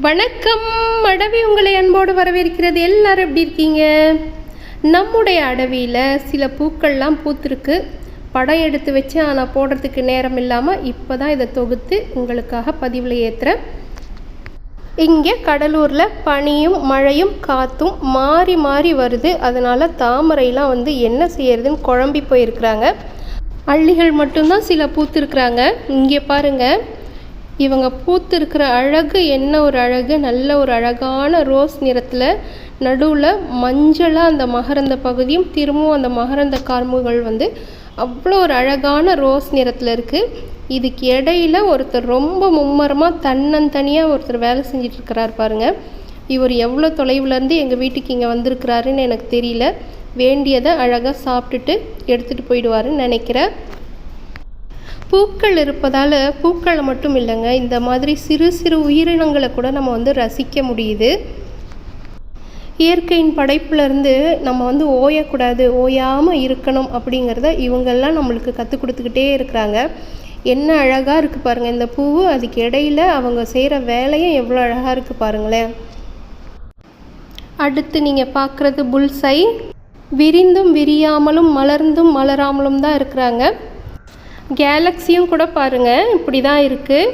வணக்கம். அடவி உங்களை அன்போடு வரவேற்கிறது. எல்லாரும் எப்படி இருக்கீங்க? நம்முடைய அடவியில் சில பூக்கள்லாம் பூத்திருக்கு. படம் எடுத்து வச்சு ஆனால் போடுறதுக்கு நேரம் இல்லாமல் இப்போ தான் இதை தொகுத்து உங்களுக்காக பதிவில் ஏற்றுறேன் இங்கே கடலூரில் பனியும் மழையும் காற்றும் மாறி மாறி வருது. அதனால் தாமரைலாம் வந்து என்ன செய்யறதுன்னு குழம்பி போயிருக்கிறாங்க. அள்ளிகள் மட்டும்தான் சில பூத்திருக்கிறாங்க. இங்கே பாருங்கள் இவங்க பூத்திருக்கிற அழகு என்ன ஒரு அழகு? நல்ல ஒரு அழகான ரோஸ் நிறத்தில் நடுவில் மஞ்சளாக அந்த மகரந்த பகுதியும் திரும்பவும் அந்த மகரந்த கார்முகள் வந்து அவ்வளோ ஒரு அழகான ரோஸ் நிறத்தில் இருக்குது இதுக்கு இடையில ஒருத்தர் ரொம்ப மும்மரமாக தன்னந்தனியாக ஒருத்தர் வேலை செஞ்சிட்ருக்கிறார் பாருங்கள் இவர் எவ்வளோ தொலைவுலேருந்து எங்கள் வீட்டுக்கு இங்கே வந்திருக்கிறாருன்னு எனக்கு தெரியல. வேண்டியதை அழகாக சாப்பிட்டுட்டு எடுத்துகிட்டு போயிடுவாருன்னு நினைக்கிறேன். பூக்கள் இருப்பதால் பூக்களை மட்டும் இல்லைங்க. இந்த மாதிரி சிறு சிறு உயிரினங்களை கூட நம்ம வந்து ரசிக்க முடியுது. இயற்கையின் படைப்புலேருந்து நம்ம வந்து ஓயக்கூடாது ஓயாமல் இருக்கணும் அப்படிங்கிறத இவங்கெல்லாம் நம்மளுக்கு கற்றுக் கொடுத்துக்கிட்டே இருக்கிறாங்க. என்ன அழகாக இருக்குது பாருங்கள் இந்த பூவு அதுக்கு இடையில அவங்க செய்கிற வேலையும் எவ்வளோ அழகாக இருக்குது பாருங்களேன். அடுத்து நீங்கள் பார்க்குறது புல்சை விரிந்தும் விரியாமலும் மலர்ந்தும் மலராமலும் தான் இருக்கிறாங்க. கேலக்ஸியும் கூட பாருங்கள் இப்படி தான் இருக்குது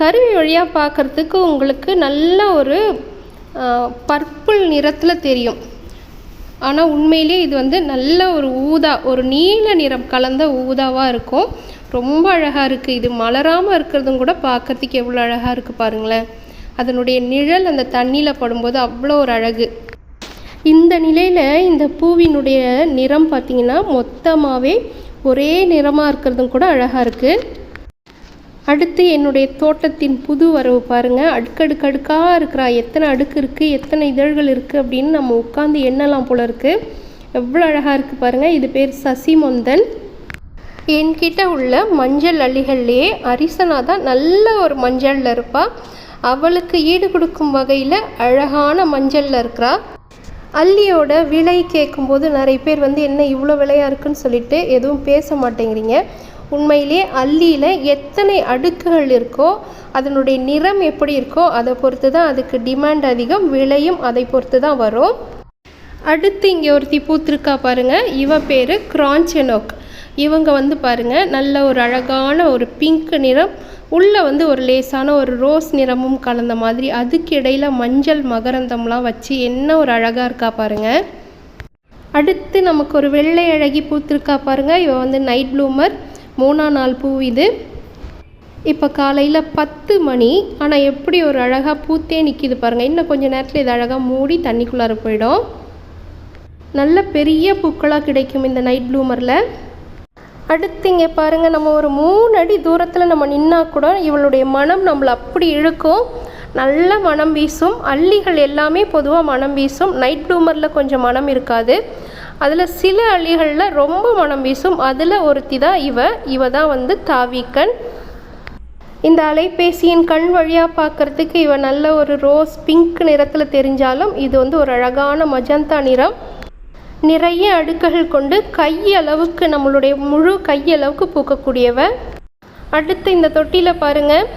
கருவி வழியாக பார்க்குறதுக்கு உங்களுக்கு நல்ல ஒரு பர்பிள் நிறத்தில் தெரியும். ஆனால் உண்மையிலே இது வந்து நல்ல ஒரு ஊதா ஒரு நீல நிறம் கலந்த ஊதாவாக இருக்கும். ரொம்ப அழகாக இருக்குது இது மலராமல் இருக்கிறதும் கூட பார்க்கறதுக்கு எவ்வளோ அழகாக இருக்குது பாருங்களேன். அதனுடைய நிழல் அந்த தண்ணியில் படும்போது அவ்வளோ ஒரு அழகு. இந்த நிலையில் இந்த பூவினுடைய நிறம் பார்த்திங்கன்னா மொத்தமாகவே ஒரே நிறமாக இருக்கிறதும் கூட அழகாக இருக்குது அடுத்து என்னுடைய தோட்டத்தின் புது வரவு பாருங்கள் அடுக்கடுக்கடுக்காக இருக்கிறா. எத்தனை அடுக்கு இருக்குது எத்தனை இதழ்கள் இருக்குது அப்படின்னு நம்ம உட்காந்து எண்ணலாம் போல இருக்குது எவ்வளோ அழகாக இருக்குது பாருங்கள் இது பேர் சசிமொந்தன். என்கிட்ட உள்ள மஞ்சள் அள்ளிகள்லேயே அரிசனா தான் நல்ல ஒரு மஞ்சளில் இருப்பாள் அவளுக்கு ஈடு கொடுக்கும் வகையில் அழகான மஞ்சளில் இருக்கிறா. அல்லியோட விலை கேட்கும்போது நிறைய பேர் வந்து என்ன இவ்வளோ விலையாக இருக்குன்னு சொல்லிட்டு எதுவும் பேச மாட்டேங்கிறீங்க. உண்மையிலே அல்லியில் எத்தனை அடுக்குகள் இருக்கோ அதனுடைய நிறம் எப்படி இருக்கோ அதை பொறுத்து தான் அதுக்கு டிமாண்ட் அதிகம் விலையும் அதை பொறுத்து தான் வரும். அடுத்து இங்கே ஒருத்தி பூத்திருக்கா பாருங்கள் இவ பேர் கிரான்ச்சனோக் இவங்க வந்து பாருங்கள் நல்ல ஒரு அழகான ஒரு பிங்க் நிறம் உள்ளே வந்து ஒரு லேசான ஒரு ரோஸ் நிறமும் கலந்த மாதிரி அதுக்கு இடையில் மஞ்சள் மகரந்தம்லாம் வச்சு என்ன ஒரு அழகாக இருக்கா பாருங்கள் அடுத்து நமக்கு ஒரு வெள்ளை அழகி பூத்திருக்கா பாருங்கள் இவன் வந்து நைட் ப்ளூமர் மூணா நாள் பூ இது. இப்போ காலையில் பத்து மணி. ஆனால் எப்படி ஒரு அழகாக பூத்தே நிற்கிது பாருங்கள் இன்னும் கொஞ்சம் நேரத்தில் இது அழகாக மூடி தண்ணிக்குள்ளார போயிடும். நல்ல பெரிய பூக்களாக கிடைக்கும் இந்த நைட் ப்ளூமரில் அடுத்து இங்கே பாருங்கள் நம்ம ஒரு மூணு அடி தூரத்தில் நம்ம நின்னா கூட இவளுடைய மனம் நம்மளை அப்படி இழுக்கும். நல்ல மனம் வீசும். அள்ளிகள் எல்லாமே பொதுவாக மனம் வீசும். நைட் ப்ளூமரில் கொஞ்சம் மனம் இருக்காது. அதில் சில அள்ளிகளில் ரொம்ப மனம் வீசும். அதில் ஒருத்தி தான் இவ. இவ தான் வந்து தாவிக்கன் இந்த அலைபேசியின் கண் வழியாக பார்க்குறதுக்கு இவ நல்ல ஒரு ரோஸ் பிங்க் நிறத்தில் தெரிஞ்சாலும் இது வந்து ஒரு அழகான மஜந்தா நிறம். நிறைய அடுக்குகள் கொண்டு கையளவுக்கு நம்மளுடைய முழு கையளவுக்கு பூக்கக்கூடியவ. அடுத்து இந்த தொட்டியில் பாருங்கள்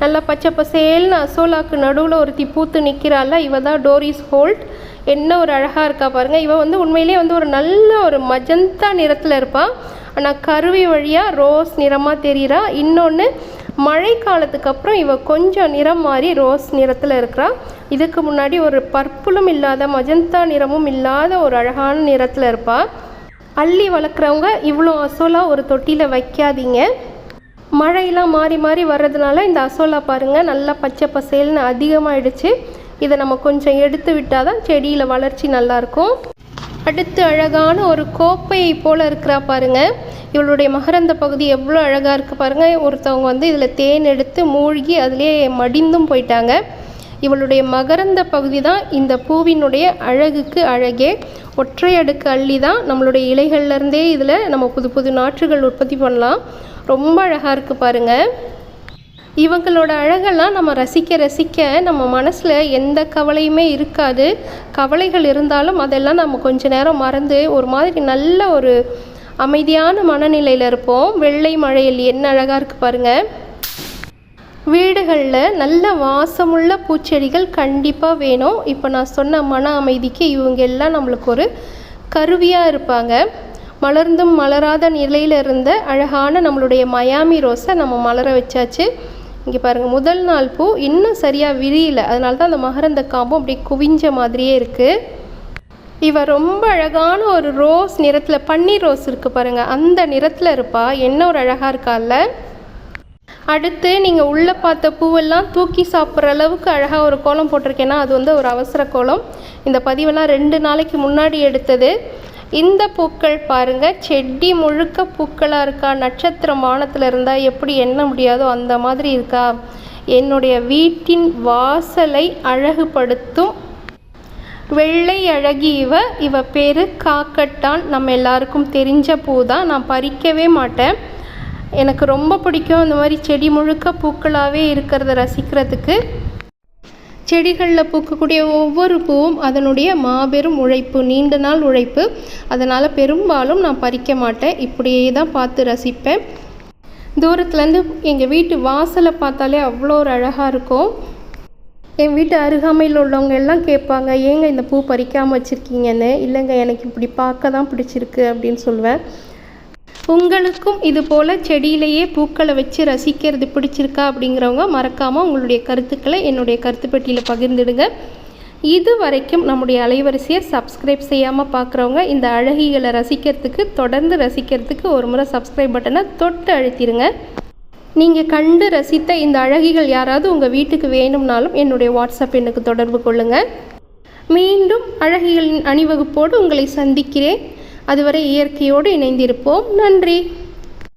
நல்லா பச்சை பசேல்னு அசோலாக்கு நடுவில் ஒருத்தி பூத்து நிற்கிறாள் இவ தான் டோரிஸ் ஹோல்ட். என்ன ஒரு அழகாக இருக்கா பாருங்கள் இவ வந்து உண்மையிலே வந்து ஒரு நல்ல ஒரு மஜந்தா நிறத்தில் இருப்பாள் ஆனால் கருவி வழியாக ரோஸ் நிறமாக தெரிகிறா இன்னொன்று மழை காலத்துக்கு அப்புறம் இவ கொஞ்சம் நிறம் மாறி ரோஸ் நிறத்தில் இருக்கிறா. இதுக்கு முன்னாடி ஒரு பர்பிளும் இல்லாத மஜந்தா நிறமும் இல்லாத ஒரு அழகான நிறத்தில் இருப்பாள் அள்ளி வளர்க்குறவங்க இவ்வளோ அசோலா ஒரு தொட்டியில் வைக்காதீங்க. மழையெல்லாம் மாறி மாறி வர்றதுனால இந்த அசோலா பாருங்கள் நல்லா பச்சை பசேல்னு அதிகமாகிடுச்சு இதை நம்ம கொஞ்சம் எடுத்து விட்டால் தான் செடியில் வளர்ச்சி நல்லாயிருக்கும். அடுத்து அழகான ஒரு கோப்பையை போல் இருக்கிறா பாருங்க. இவளுடைய மகரந்த பகுதி எவ்வளோ அழகாக இருக்குது பாருங்கள் ஒருத்தவங்க வந்து இதில் தேன் எடுத்து மூழ்கி அதிலே மடிந்தும் போயிட்டாங்க. இவளுடைய மகரந்த பகுதி தான் இந்த பூவினுடைய அழகுக்கு அழகே. ஒற்றை அடுக்கு அள்ளி தான் நம்மளுடைய இலைகள்லேருந்தே இதில் நம்ம புது புது நாற்றுகள் உற்பத்தி பண்ணலாம். ரொம்ப அழகாக இருக்குது பாருங்கள் இவங்களோட அழகெல்லாம் நம்ம ரசிக்க ரசிக்க நம்ம மனசில் எந்த கவலையுமே இருக்காது. கவலைகள் இருந்தாலும் அதெல்லாம் நம்ம கொஞ்ச நேரம் மறந்து ஒரு மாதிரி நல்ல ஒரு அமைதியான மனநிலையில் இருப்போம். வெள்ளை மழையில் என்ன அழகாக இருக்குது பாருங்கள் வீடுகளில் நல்ல வாசமுள்ள பூச்செடிகள் கண்டிப்பாக வேணும். இப்போ நான் சொன்ன மன அமைதிக்கு இவங்க எல்லாம் நம்மளுக்கு ஒரு கருவியாக இருப்பாங்க. மலர்ந்தும் மலராத நிலையில் இருந்த அழகான நம்மளுடைய மயாமி ரோஸை நம்ம மலர வச்சாச்சு. இங்கே பாருங்கள் முதல் நாள் பூ இன்னும் சரியாக விரியல. அதனால தான் அந்த மகரந்த காம்பும் அப்படியே குவிஞ்ச மாதிரியே இருக்குது இவ ரொம்ப அழகான ஒரு ரோஸ் நிறத்தில் பன்னீர் ரோஸ் இருக்குது பாருங்கள் அந்த நிறத்தில் இருப்பா. என்ன ஒரு அழகாக இருக்கால்ல அடுத்து நீங்கள் உள்ளே பார்த்த பூவெல்லாம் தூக்கி சாப்பிட்ற அளவுக்கு அழகாக ஒரு கோலம் போட்டிருக்கேன்னா அது வந்து ஒரு அவசர கோலம். இந்த பதிவெல்லாம் ரெண்டு நாளைக்கு முன்னாடி எடுத்தது. இந்த பூக்கள் பாருங்கள் செடி முழுக்க பூக்களாக இருக்கா? நட்சத்திரம் வானத்தில் இருந்தால் எப்படி எண்ண முடியாதோ அந்த மாதிரி இருக்கா? என்னுடைய வீட்டின் வாசலை அழகுபடுத்தும் வெள்ளை அழகி இவ. இவ பேர் காக்கட்டான். நம்ம எல்லாருக்கும் தெரிஞ்ச பூ தான் நான் பறிக்கவே மாட்டேன். எனக்கு ரொம்ப பிடிக்கும் இந்த மாதிரி செடி முழுக்க பூக்களாகவே இருக்கிறத ரசிக்கிறதுக்கு. செடிகளில் பூக்கக்கூடிய ஒவ்வொரு பூவும் அதனுடைய மாபெரும் உழைப்பு நீண்ட நாள் உழைப்பு. அதனால் பெரும்பாலும் நான் பறிக்க மாட்டேன். இப்படியே தான் பார்த்து ரசிப்பேன். தூரத்துலேருந்து எங்கள் வீட்டு வாசலை பார்த்தாலே அவ்வளோ ஒரு அழகாக இருக்கும். என் வீட்டு அருகாமையில் உள்ளவங்க எல்லாம் கேட்பாங்க ஏங்க இந்த பூ பறிக்காமல் வச்சுருக்கீங்கன்னு? இல்லைங்க எனக்கு இப்படி பார்க்க தான் பிடிச்சிருக்கு அப்படின்னு சொல்லுவேன் உங்களுக்கும் இது போல் செடியிலேயே பூக்களை வச்சு ரசிக்கிறது பிடிச்சிருக்கா அப்படிங்கிறவங்க மறக்காமல் உங்களுடைய கருத்துக்களை என்னுடைய கருத்து பெட்டியில் பகிர்ந்துடுங்க. இது வரைக்கும் நம்முடைய அலைவரிசையை சப்ஸ்கிரைப் செய்யாமல் பார்க்குறவங்க இந்த அழகிகளை ரசிக்கிறதுக்கு தொடர்ந்து ரசிக்கிறதுக்கு ஒரு முறை சப்ஸ்கிரைப் பட்டனை தொட்டு அழுத்திடுங்க. நீங்கள் கண்டு ரசித்த இந்த அழகிகள் யாராவது உங்கள் வீட்டுக்கு வேணும்னாலும் என்னுடைய வாட்ஸ்அப் எண்ணுக்கு தொடர்பு கொள்ளுங்கள் மீண்டும் அழகிகளின் அணிவகுப்போடு உங்களை சந்திக்கிறேன். அதுவரை இயற்கையோடு இணைந்திருப்போம். நன்றி.